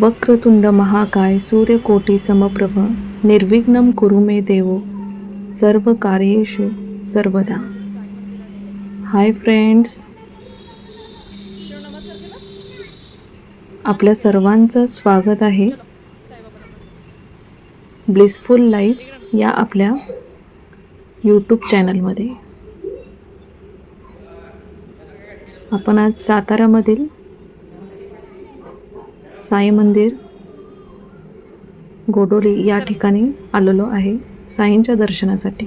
वक्रतुंड महाकाय सूर्यकोटी समप्रभ निर्विघ्नम कुरु मे सर्व कार्येषु सर्वदा. हाय फ्रेंड्स आपल्या सर्वांचं स्वागत आहे. ब्लिसफुल लाईफ या आपल्या यूट्यूब चॅनलमध्ये आपण आज सातारामधील साई मंदिर गोडोली या ठिकाणी आलेलो आहे साईंच्या दर्शनासाठी.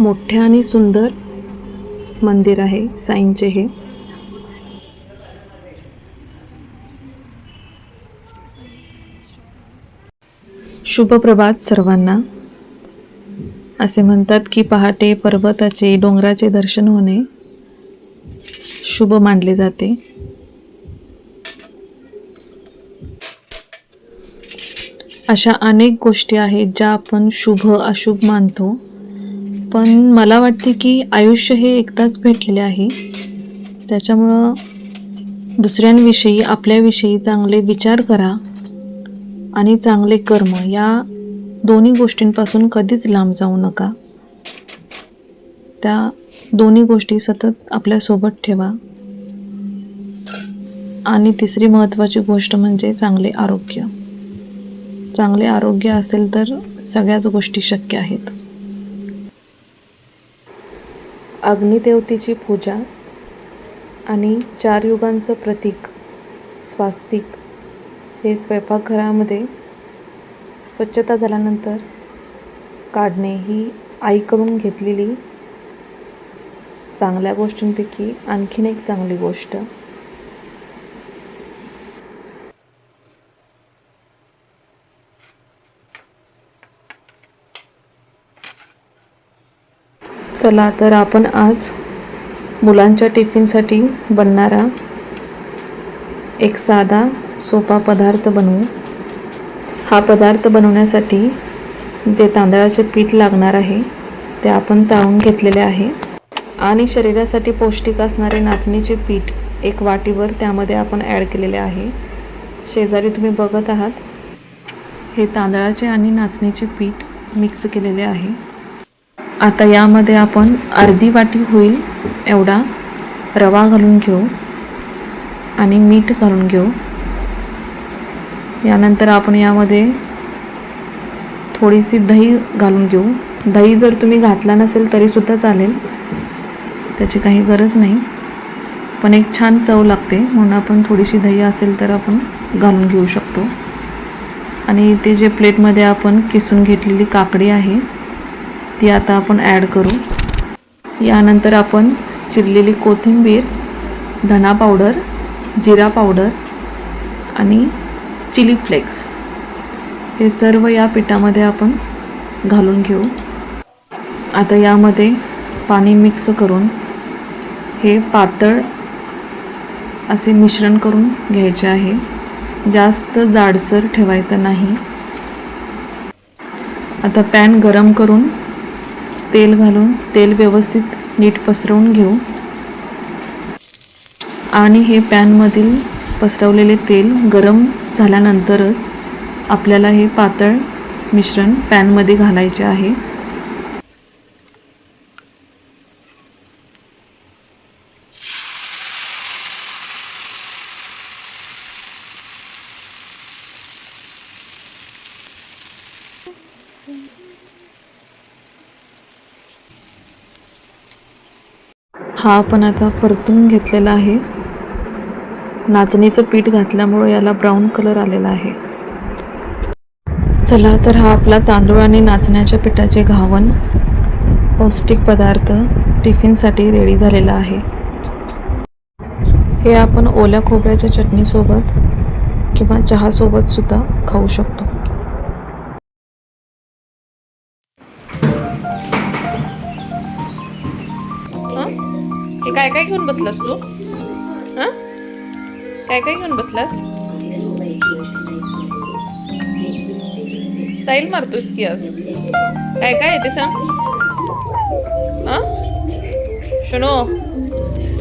मोठे आणि सुंदर मंदिर आहे साईंचे हे. शुभ प्रभात सर्वांना. असे म्हणतात की पहाटे पर्वताचे डोंगराचे दर्शन होणे शुभ मानले जाते. अशा अनेक गोष्टी आहेत ज्या आपण शुभ अशुभ मानतो. पण मला वाटते की आयुष्य हे एकदाच भेटलेले आहे. त्याच्यामुळं दुसऱ्यांविषयी आपल्याविषयी चांगले विचार करा आणि चांगले कर्म या दोन्ही गोष्टींपासून कधीच लांब जाऊ नका. त्या दोन्ही गोष्टी सतत आपल्यासोबत ठेवा. आणि तिसरी महत्त्वाची गोष्ट म्हणजे चांगले आरोग्य. चांगले आरोग्य असेल तर सगळ्याच गोष्टी शक्य आहेत. अग्निदेवतेची पूजा आणि चार युगांचं प्रतीक स्वास्तिक हे स्वयंपाकघरामध्ये स्वच्छता झाल्यानंतर काढणे ही आईकडून घेतलेली चांगल्या गोष्टींपैकी आणखीन एक चांगली गोष्ट. चला तर आपण आज मुलांच्या टिफिनसाठी बनणारा एक साधा सोपा पदार्थ बनवू. हा पदार्थ बनवण्यासाठी जे तांदळाचे पीठ लागणार आहे ते आपण चाळून घेतलेले आहे. आणि शरीरासाठी पौष्टिक असणारे नाचणीचे पीठ एक वाटीवर त्यामध्ये आपण ॲड केलेले आहे. शेजारी तुम्ही बघत आहात हे तांदळाचे आणि नाचणीचे पीठ मिक्स केलेले आहे. आता यामध्ये आपण अर्धी वाटी होईल एवढा रवा घालून घेऊ आणि मीठ घालून घेऊ. यानंतर आपण यामध्ये थोडीशी दही घालून घेऊ. दही जर तुम्ही घातला नसेल तरीसुद्धा चालेल. त्याची काही गरज नाही. पण एक छान चव लागते. म्हणून आपण थोडीशी दही असेल तर आपण घालून घेऊ शकतो. आणि ते जे प्लेटमध्ये आपण किसून घेतलेली काकडी आहे ती आता आपण ॲड करू. यानंतर आपण चिरलेली कोथिंबीर धना पावडर जिरा पावडर आणि चिली फ्लेक्स. हे सर्व या पिठामध्ये आपण घालून घेऊ. आता यामध्ये पाणी मिक्स करून हे पातळ असे मिश्रण करून घ्यायचे आहे. जास्त जाडसर ठेवायचं नाही. आता पॅन गरम करून तेल घालून तेल व्यवस्थित नीट पसरवून घेऊ. आणि हे पॅनमधील पसरवलेले तेल गरम झाल्यानंतरच आपल्याला हे पातळ मिश्रण पॅनमध्ये घालायचे आहे. हा आपण आता परतून घेतलेला आहे. नाचणीचं पीठ घातल्यामुळे याला ब्राऊन कलर आलेला आहे. चला तर हा आपला तांदूळ आणि नाचण्याच्या पिठाचे घावन पौष्टिक पदार्थ टिफिनसाठी रेडी झालेला आहे. हे आपण ओल्या खोबऱ्याच्या चटणीसोबत किंवा चहासोबत सुद्धा खाऊ शकतो. हे? काय काय घेऊन बसलास तू? काय काय घेऊन बसलास? स्टाईल मारतोस की आज? काय काय आहे ते सांग. हा? शनो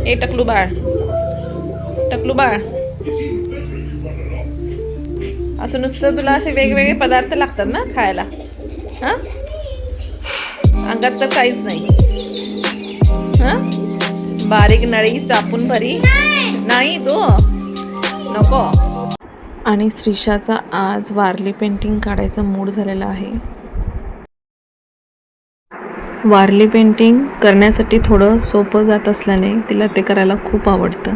ए टकलू बाळ. टकलू बाळ. असं नुसतं तुला असे वेगवेगळे पदार्थ लागतात ना खायला. हा? अंगात तर काहीच नाही. हा? बारीक नळी चापून भरी. नाही तो? नको. आणि श्रीषाचा आज वारली पेंटिंग काढायचा मूड झालेला आहे. वारली पेंटिंग करण्यासाठी थोडं सोपं जात असल्याने तिला ते करायला खूप आवडतं.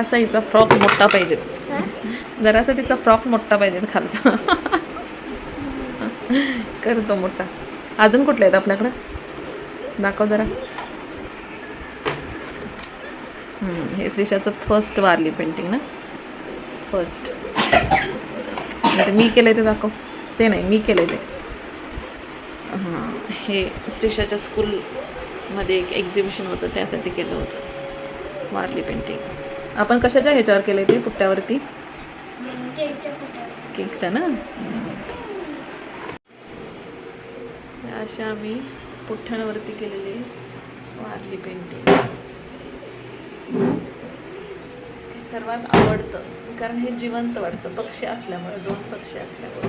जरासा हिचा फ्रॉक मोठा पाहिजे. जरासा तिचा फ्रॉक मोठा पाहिजे खालचा. करतो मोठा. अजून कुठले आहेत आपल्याकडं? दाखव जरा. हे श्रीषाचं फर्स्ट वारली पेंटिंग ना? फर्स्ट मी केलं ते दाखव. ते नाही मी केलं ते. हां हे श्रीषाच्या स्कूलमध्ये एक एक्झिबिशन होतं त्यासाठी केलं होतं. वारली पेंटिंग आपण कशाच्या ह्याच्यावर केलं ते पुट्ट्यावरती? केकच्या ना? अशा आम्ही पुठ्ठ्यांवरती केलेली वारली पेंटिंग. हे सर्वात आवडतं कारण हे जिवंत वाटतं. पक्षी असल्यामुळे दोन पक्षी असल्यामुळे.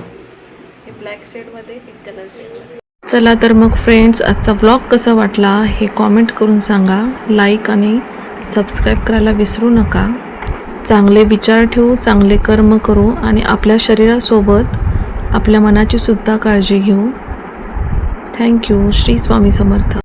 हे ब्लॅक शेडमध्ये एक कलर शेडमध्ये चला तर मग फ्रेंड्स आजचा ब्लॉग कसा वाटला हे कॉमेंट करून सांगा. लाईक आणि सबस्क्राईब करायला विसरू नका. चांगले विचार ठेवू चांगले कर्म करू आणि आपल्या शरीरासोबत आपल्या मनाची सुद्धा काळजी घेऊ. Thank you Shri Swami Samarth.